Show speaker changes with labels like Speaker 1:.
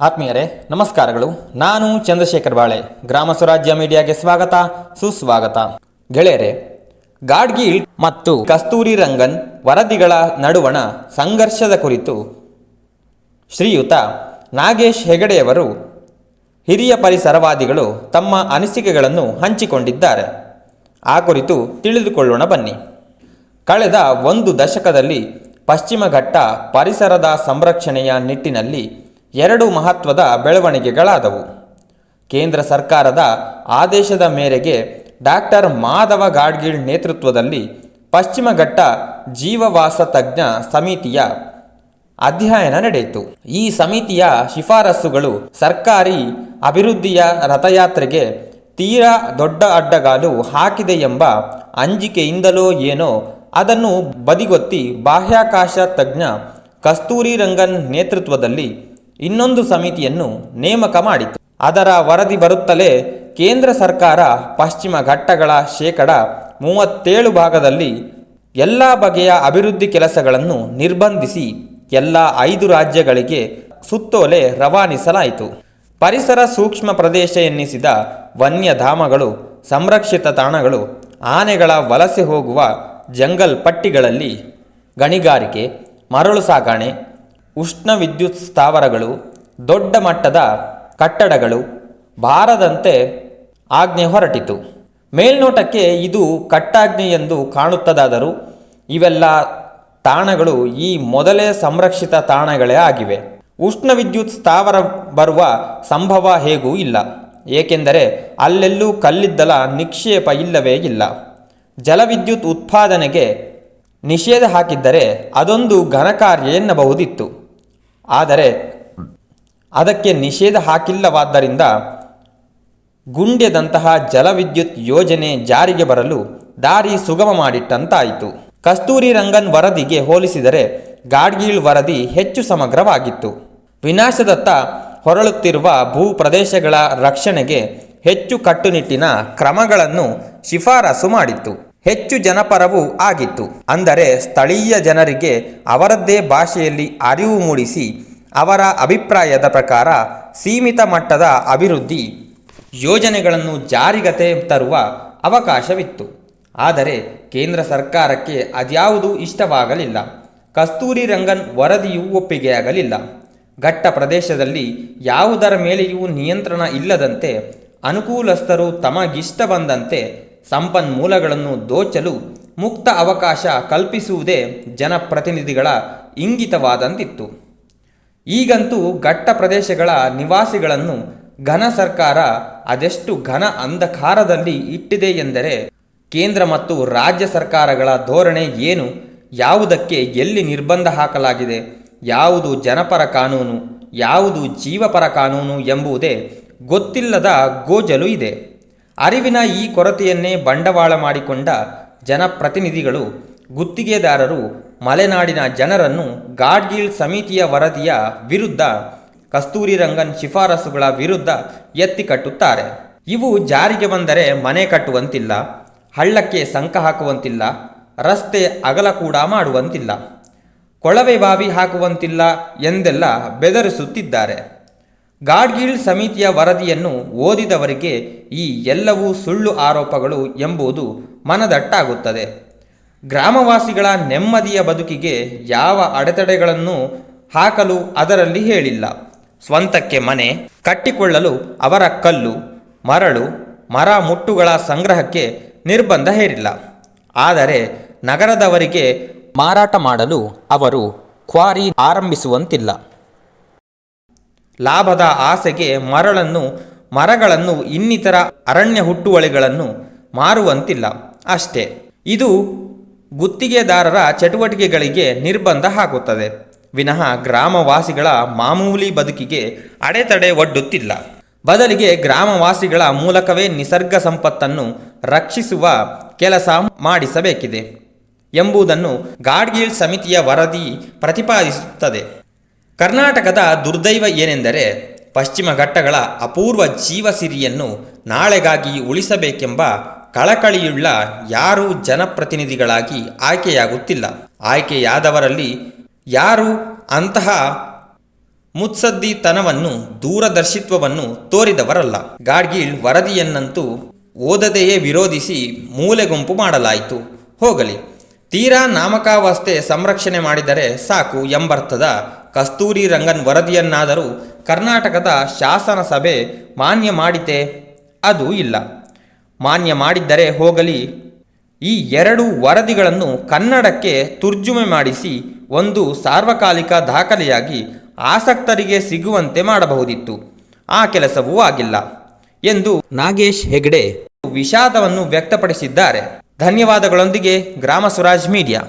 Speaker 1: ಆತ್ಮೀಯರೇ, ನಮಸ್ಕಾರಗಳು. ನಾನು ಚಂದ್ರಶೇಖರ್ ಬಾಳೆ. ಗ್ರಾಮ ಸ್ವರಾಜ್ಯ ಮೀಡಿಯಾಗೆ ಸ್ವಾಗತ, ಸುಸ್ವಾಗತ. ಗೆಳೆಯರೆ, ಗಾಡ್ಗೀಳ್ ಮತ್ತು ಕಸ್ತೂರಿ ರಂಗನ್ ವರದಿಗಳ ನಡುವಣ ಸಂಘರ್ಷದ ಕುರಿತು ಶ್ರೀಯುತ ನಾಗೇಶ್ ಹೆಗಡೆಯವರು ಹಿರಿಯ ಪರಿಸರವಾದಿಗಳು ತಮ್ಮ ಅನಿಸಿಕೆಗಳನ್ನು ಹಂಚಿಕೊಂಡಿದ್ದಾರೆ. ಆ ಕುರಿತು ತಿಳಿದುಕೊಳ್ಳೋಣ ಬನ್ನಿ. ಕಳೆದ ಒಂದು ದಶಕದಲ್ಲಿ ಪಶ್ಚಿಮ ಘಟ್ಟ ಪರಿಸರದ ಸಂರಕ್ಷಣೆಯ ನಿಟ್ಟಿನಲ್ಲಿ ಎರಡು ಮಹತ್ವದ ಬೆಳವಣಿಗೆಗಳಾದವು. ಕೇಂದ್ರ ಸರ್ಕಾರದ ಆದೇಶದ ಮೇರೆಗೆ ಡಾಕ್ಟರ್ ಮಾಧವ ಗಾಡ್ಗಿಳ್ ನೇತೃತ್ವದಲ್ಲಿ ಪಶ್ಚಿಮಘಟ್ಟ ಜೀವವಾಸ ತಜ್ಞ ಸಮಿತಿಯ ಅಧ್ಯಯನ ನಡೆಯಿತು. ಈ ಸಮಿತಿಯ ಶಿಫಾರಸುಗಳು ಸರ್ಕಾರಿ ಅಭಿವೃದ್ಧಿಯ ರಥಯಾತ್ರೆಗೆ ತೀರಾ ದೊಡ್ಡ ಅಡ್ಡಗಾಲು ಹಾಕಿದೆ ಎಂಬ ಅಂಜಿಕೆಯಿಂದಲೋ ಏನೋ ಅದನ್ನು ಬದಿಗೊತ್ತಿ ಬಾಹ್ಯಾಕಾಶ ತಜ್ಞ ಕಸ್ತೂರಿ ರಂಗನ್ ನೇತೃತ್ವದಲ್ಲಿ ಇನ್ನೊಂದು ಸಮಿತಿಯನ್ನು ನೇಮಕ ಮಾಡಿತು. ಅದರ ವರದಿ ಬರುತ್ತಲೇ ಕೇಂದ್ರ ಸರ್ಕಾರ ಪಶ್ಚಿಮ ಘಟ್ಟಗಳ ಶೇಕಡ ಮೂವತ್ತೇಳು ಭಾಗದಲ್ಲಿ ಎಲ್ಲ ಬಗೆಯ ಅಭಿವೃದ್ಧಿ ಕೆಲಸಗಳನ್ನು ನಿರ್ಬಂಧಿಸಿ ಎಲ್ಲ ಐದು ರಾಜ್ಯಗಳಿಗೆ ಸುತ್ತೋಲೆ ರವಾನಿಸಲಾಯಿತು. ಪರಿಸರ ಸೂಕ್ಷ್ಮ ಪ್ರದೇಶ ಎನ್ನಿಸಿದ ವನ್ಯಧಾಮಗಳು, ಸಂರಕ್ಷಿತ ತಾಣಗಳು, ಆನೆಗಳ ವಲಸೆ ಹೋಗುವ ಜಂಗಲ್ ಪಟ್ಟಿಗಳಲ್ಲಿ ಗಣಿಗಾರಿಕೆ, ಮರಳು ಸಾಗಣೆ ಉಷ್ಣ ವಿದ್ಯುತ್ ಸ್ಥಾವರಗಳು, ದೊಡ್ಡ ಮಟ್ಟದ ಕಟ್ಟಡಗಳು, ಬಾರದಂತೆ ಆಜ್ಞೆ ಹೊರಟಿತು. ಮೇಲ್ನೋಟಕ್ಕೆ ಇದು ಕಟ್ಟಾಜ್ಞೆ ಎಂದು ಕಾಣುತ್ತದಾದರೂ ಇವೆಲ್ಲ ತಾಣಗಳು ಈ ಮೊದಲೇ ಸಂರಕ್ಷಿತ ತಾಣಗಳೇ ಆಗಿವೆ. ಉಷ್ಣ ವಿದ್ಯುತ್ ಸ್ಥಾವರ ಬರುವ ಸಂಭವ ಹೇಗೂ ಇಲ್ಲ. ಏಕೆಂದರೆ ಅಲ್ಲೆಲ್ಲೂ ಕಲ್ಲಿದ್ದಲ ನಿಕ್ಷೇಪ ಇಲ್ಲವೇ ಇಲ್ಲ. ಜಲವಿದ್ಯುತ್ ಉತ್ಪಾದನೆಗೆ ನಿಷೇಧ ಹಾಕಿದ್ದರೆ ಅದೊಂದು ಘನಕಾರ್ಯ ಎನ್ನಬಹುದಿತ್ತು. ಆದರೆ ಅದಕ್ಕೆ ನಿಷೇಧ ಹಾಕಿಲ್ಲವಾದ್ದರಿಂದ ಗುಂಡ್ಯದಂತಹ ಜಲವಿದ್ಯುತ್ ಯೋಜನೆ ಜಾರಿಗೆ ಬರಲು ದಾರಿ ಸುಗಮ ಮಾಡಿಟ್ಟಂತಾಯಿತು. ಕಸ್ತೂರಿ ರಂಗನ್ ವರದಿಗೆ ಹೋಲಿಸಿದರೆ ಗಾಡ್ಗೀಳ್ ವರದಿ ಹೆಚ್ಚು ಸಮಗ್ರವಾಗಿತ್ತು. ವಿನಾಶದತ್ತ ಹೊರಳುತ್ತಿರುವ ಭೂ ಪ್ರದೇಶಗಳ ರಕ್ಷಣೆಗೆ ಹೆಚ್ಚು ಕಟ್ಟುನಿಟ್ಟಿನ ಕ್ರಮಗಳನ್ನು ಶಿಫಾರಸು ಮಾಡಿತ್ತು. ಹೆಚ್ಚು ಜನಪರವೂ ಆಗಿತ್ತು. ಅಂದರೆ ಸ್ಥಳೀಯ ಜನರಿಗೆ ಅವರದ್ದೇ ಭಾಷೆಯಲ್ಲಿ ಅರಿವು ಮೂಡಿಸಿ ಅವರ ಅಭಿಪ್ರಾಯದ ಪ್ರಕಾರ ಸೀಮಿತ ಮಟ್ಟದ ಅಭಿವೃದ್ಧಿ ಯೋಜನೆಗಳನ್ನು ಜಾರಿಗತೆ ತರುವ ಅವಕಾಶವಿತ್ತು. ಆದರೆ ಕೇಂದ್ರ ಸರ್ಕಾರಕ್ಕೆ ಅದ್ಯಾವುದೂ ಇಷ್ಟವಾಗಲಿಲ್ಲ. ಕಸ್ತೂರಿ ರಂಗನ್ ವರದಿಯೂ ಒಪ್ಪಿಗೆಯಾಗಲಿಲ್ಲ. ಘಟ್ಟ ಪ್ರದೇಶದಲ್ಲಿ ಯಾವುದರ ಮೇಲೆಯೂ ನಿಯಂತ್ರಣ ಇಲ್ಲದಂತೆ ಅನುಕೂಲಸ್ಥರು ತಮಗಿಷ್ಟ ಬಂದಂತೆ ಸಂಪನ್ಮೂಲಗಳನ್ನು ದೋಚಲು ಮುಕ್ತ ಅವಕಾಶ ಕಲ್ಪಿಸುವುದೇ ಜನಪ್ರತಿನಿಧಿಗಳ ಇಂಗಿತವಾದಂತಿತ್ತು. ಈಗಂತೂ ಘಟ್ಟ ಪ್ರದೇಶಗಳ ನಿವಾಸಿಗಳನ್ನು ಘನ ಸರ್ಕಾರ ಅದೆಷ್ಟು ಘನ ಅಂಧಕಾರದಲ್ಲಿ ಇಟ್ಟಿದೆ ಎಂದರೆ ಕೇಂದ್ರ ಮತ್ತು ರಾಜ್ಯ ಸರ್ಕಾರಗಳ ಧೋರಣೆ ಏನು, ಯಾವುದಕ್ಕೆ ಎಲ್ಲಿ ನಿರ್ಬಂಧ ಹಾಕಲಾಗಿದೆ, ಯಾವುದು ಜನಪರ ಕಾನೂನು, ಯಾವುದು ಜೀವಪರ ಕಾನೂನು ಎಂಬುದೇ ಗೊತ್ತಿಲ್ಲದ ಗೋಜಲು ಇದೆ. ಅರಿವಿನ ಈ ಕೊರತೆಯನ್ನೇ ಬಂಡವಾಳ ಮಾಡಿಕೊಂಡ ಜನಪ್ರತಿನಿಧಿಗಳು, ಗುತ್ತಿಗೆದಾರರು, ಮಲೆನಾಡಿನ ಜನರನ್ನು ಗಾಡ್ಗೀಳ್ ಸಮಿತಿಯ ವರದಿಯ ವಿರುದ್ಧ ಕಸ್ತೂರಿ ರಂಗನ್ ಶಿಫಾರಸುಗಳ ವಿರುದ್ಧ ಎತ್ತಿ ಕಟ್ಟುತ್ತಾರೆ. ಇವು ಜಾರಿಗೆ ಬಂದರೆ ಮನೆ ಕಟ್ಟುವಂತಿಲ್ಲ, ಹಳ್ಳಕ್ಕೆ ಸಂಕ ಹಾಕುವಂತಿಲ್ಲ, ರಸ್ತೆ ಅಗಲ ಕೂಡ ಮಾಡುವಂತಿಲ್ಲ. ಕೊಳವೆ ಬಾವಿ ಹಾಕುವಂತಿಲ್ಲ ಎಂದೆಲ್ಲ ಬೆದರಿಸುತ್ತಿದ್ದಾರೆ. ಗಾಡ್ಗೀಳ್ ಸಮಿತಿಯ ವರದಿಯನ್ನು ಓದಿದವರಿಗೆ ಈ ಎಲ್ಲವೂ ಸುಳ್ಳು ಆರೋಪಗಳು ಎಂಬುದು ಮನದಟ್ಟಾಗುತ್ತದೆ. ಗ್ರಾಮವಾಸಿಗಳ ನೆಮ್ಮದಿಯ ಬದುಕಿಗೆ ಯಾವ ಅಡೆತಡೆಗಳನ್ನು ಹಾಕಲು ಅದರಲ್ಲಿ ಹೇಳಿಲ್ಲ. ಸ್ವಂತಕ್ಕೆ ಮನೆ, ಕಟ್ಟಿಕೊಳ್ಳಲು ಅವರ ಕಲ್ಲು, ಮರಳು, ಮರ ಮುಟ್ಟುಗಳ ಸಂಗ್ರಹಕ್ಕೆ ನಿರ್ಬಂಧ ಹೇರಿಲ್ಲ. ಆದರೆ ನಗರದವರಿಗೆ ಮಾರಾಟ ಮಾಡಲು ಅವರು ಕ್ವಾರಿ ಆರಂಭಿಸುವಂತಿಲ್ಲ. ಲಾಭದ ಆಸೆಗೆ ಮರಳನ್ನು, ಮರಗಳನ್ನು ಇನ್ನಿತರ ಅರಣ್ಯ ಹುಟ್ಟುವಳಿಗಳನ್ನು ಮಾರುವಂತಿಲ್ಲ. ಅಷ್ಟೇ, ಇದು ಗುತ್ತಿಗೆದಾರರ ಚಟುವಟಿಕೆಗಳಿಗೆ ನಿರ್ಬಂಧ ಹಾಕುತ್ತದೆ. ವಿನಃ ಗ್ರಾಮವಾಸಿಗಳ ಮಾಮೂಲಿ ಬದುಕಿಗೆ ಅಡೆತಡೆ ಒಡ್ಡುತ್ತಿಲ್ಲ. ಬದಲಿಗೆ ಗ್ರಾಮವಾಸಿಗಳ ಮೂಲಕವೇ ನಿಸರ್ಗ ಸಂಪತ್ತನ್ನು ರಕ್ಷಿಸುವ ಕೆಲಸ ಮಾಡಿಸಬೇಕಿದೆ ಎಂಬುದನ್ನು ಗಾಡ್ಗಿಲ್ ಸಮಿತಿಯ ವರದಿ ಪ್ರತಿಪಾದಿಸುತ್ತದೆ. ಕರ್ನಾಟಕದ ದುರ್ದೈವ ಏನೆಂದರೆ ಪಶ್ಚಿಮ ಘಟ್ಟಗಳ ಅಪೂರ್ವ ಜೀವಸಿರಿಯನ್ನು ನಾಳೆಗಾಗಿ ಉಳಿಸಬೇಕೆಂಬ ಕಳಕಳಿಯುಳ್ಳ ಯಾರೂ ಜನಪ್ರತಿನಿಧಿಗಳಾಗಿ ಆಯ್ಕೆಯಾಗುತ್ತಿಲ್ಲ. ಆಯ್ಕೆಯಾದವರಲ್ಲಿ ಯಾರು ಅಂತಹ ಮುತ್ಸದ್ದಿತನವನ್ನು, ದೂರದರ್ಶಿತ್ವವನ್ನು ತೋರಿದವರಲ್ಲ. ಗಾಡ್ಗೀಳ್ ವರದಿಯನ್ನಂತೂ ಓದದೆಯೇ ವಿರೋಧಿಸಿ ಮೂಲೆಗುಂಪು ಮಾಡಲಾಯಿತು. ಹೋಗಲಿ, ತೀರಾ ನಾಮಕಾವಸ್ಥೆ ಸಂರಕ್ಷಣೆ ಮಾಡಿದರೆ ಸಾಕು ಎಂಬರ್ಥದ ಕಸ್ತೂರಿ ರಂಗನ್ ವರದಿಯನ್ನಾದರೂ ಕರ್ನಾಟಕದ ಶಾಸನ ಸಭೆ ಮಾನ್ಯ ಮಾಡಿತೆ ಅದು ಇಲ್ಲ. ಮಾನ್ಯ ಮಾಡಿದ್ದರೆ ಹೋಗಲಿ. ಈ ಎರಡು ವರದಿಗಳನ್ನು ಕನ್ನಡಕ್ಕೆ ತುರ್ಜುಮೆ ಮಾಡಿಸಿ ಒಂದು ಸಾರ್ವಕಾಲಿಕ ದಾಖಲೆಯಾಗಿ ಆಸಕ್ತರಿಗೆ ಸಿಗುವಂತೆ ಮಾಡಬಹುದಿತ್ತು. ಆ ಕೆಲಸವೂ ಆಗಿಲ್ಲ ಎಂದು ನಾಗೇಶ್ ಹೆಗ್ಡೆ ವಿಷಾದವನ್ನು ವ್ಯಕ್ತಪಡಿಸಿದ್ದಾರೆ. ಧನ್ಯವಾದಗಳೊಂದಿಗೆ ಗ್ರಾಮ ಸ್ವರಾಜ್ ಮೀಡಿಯಾ.